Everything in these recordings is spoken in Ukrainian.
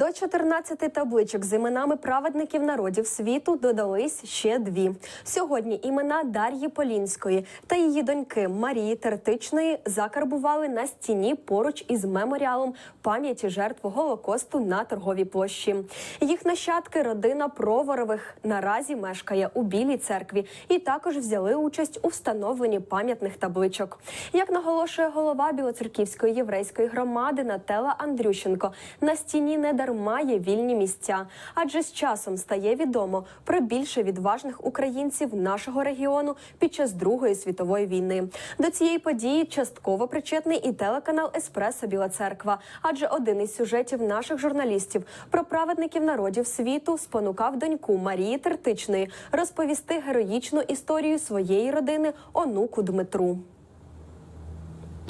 До 14 табличок з іменами праведників народів світу додались ще дві. Сьогодні імена Дар'ї Полінської та її доньки Марії Тертичної закарбували на стіні поруч із меморіалом пам'яті жертв Голокосту на торговій площі. Їх нащадки, родина Проворових, наразі мешкає у Білій церкві і також взяли участь у встановленні пам'ятних табличок. Як наголошує голова Білоцерківської єврейської громади Нателла Андрющенко, на стіні не дарма є вільні місця, адже з часом стає відомо про більше відважних українців нашого регіону під час Другої світової війни. До цієї події частково причетний і телеканал Еспресо Біла Церква, адже один із сюжетів наших журналістів про праведників народів світу спонукав доньку Марії Тертичної розповісти героїчну історію своєї родини онуку Дмитру.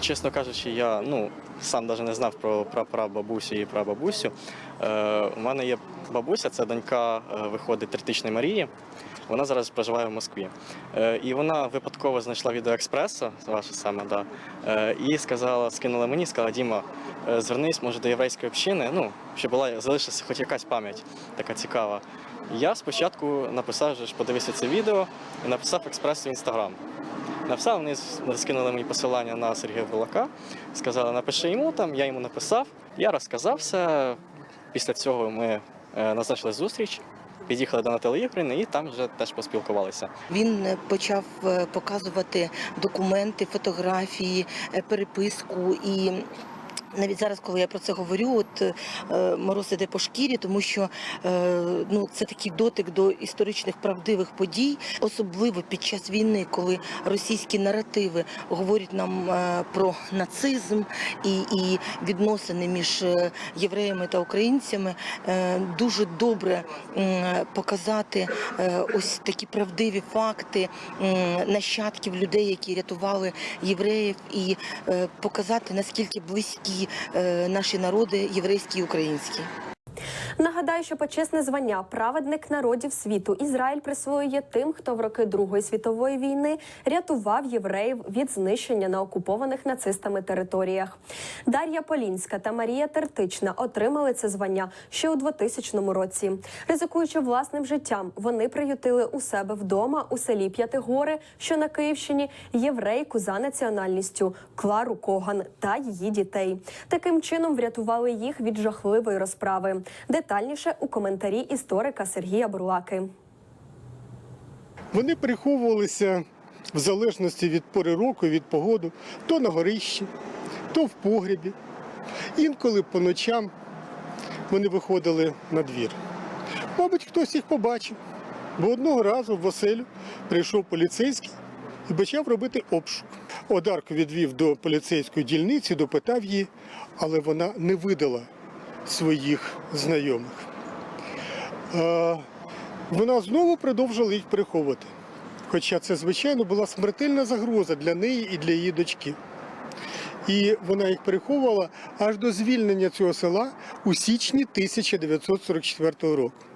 Чесно кажучи, я ну сам навіть не знав про прапрабабусю і прабабусю. Е, у мене є бабуся, це донька е, виходить Третичної Марії. Вона зараз проживає в Москві. Е, і вона випадково знайшла відео експресо, ваше саме, да, е, і сказала, скинула мені, сказала, Діма, е, звернись, може, до єврейської общини, ну, щоб була залишилася хоч якась пам'ять така цікава. Я спочатку написав, подивися це відео і написав експрес в інстаграм. Написав, вони скинули мені посилання на Сергія Волока, сказали, напиши йому там, я йому написав, я розказався. Після цього ми е, назначили зустріч, під'їхали до Натали Ігорівни і там вже теж поспілкувалися. Він е, почав е, показувати документи, фотографії, переписку і. Навіть зараз, коли я про це говорю, от е, мороз іде по шкірі, тому що е, ну це такий дотик до історичних правдивих подій, особливо під час війни, коли російські наративи говорять нам е, про нацизм і, і відносини між е, євреями та українцями. Дуже добре показати ось такі правдиві факти нащадків людей, які рятували євреїв, і показати наскільки близькі наші народи єврейські і українські. Нагадаю, що почесне звання праведник народів світу Ізраїль присвоює тим, хто в роки Другої світової війни рятував євреїв від знищення на окупованих нацистами територіях. Дар'я Полінська та Марія Тертична отримали це звання ще у 2000 році. Ризикуючи власним життям, вони приютили у себе вдома у селі П'ятигори, що на Київщині, єврейку за національністю Клару Коган та її дітей. Таким чином врятували їх від жахливої розправи. Детальніше у коментарі історика Сергія Бурлаки. Вони переховувалися в залежності від пори року, від погоди, то на горищі, то в погрібі. Інколи по ночам вони виходили на двір. Мабуть, хтось їх побачив, бо одного разу в оселю прийшов поліцейський і почав робити обшук. Одарку відвів до поліцейської дільниці, допитав її, але вона не видала своїх знайомих. Е, вона знову продовжила їх приховувати. Хоча це, звичайно, була смертельна загроза для неї і для її дочки. І вона їх переховувала аж до звільнення цього села у січні 1944 року.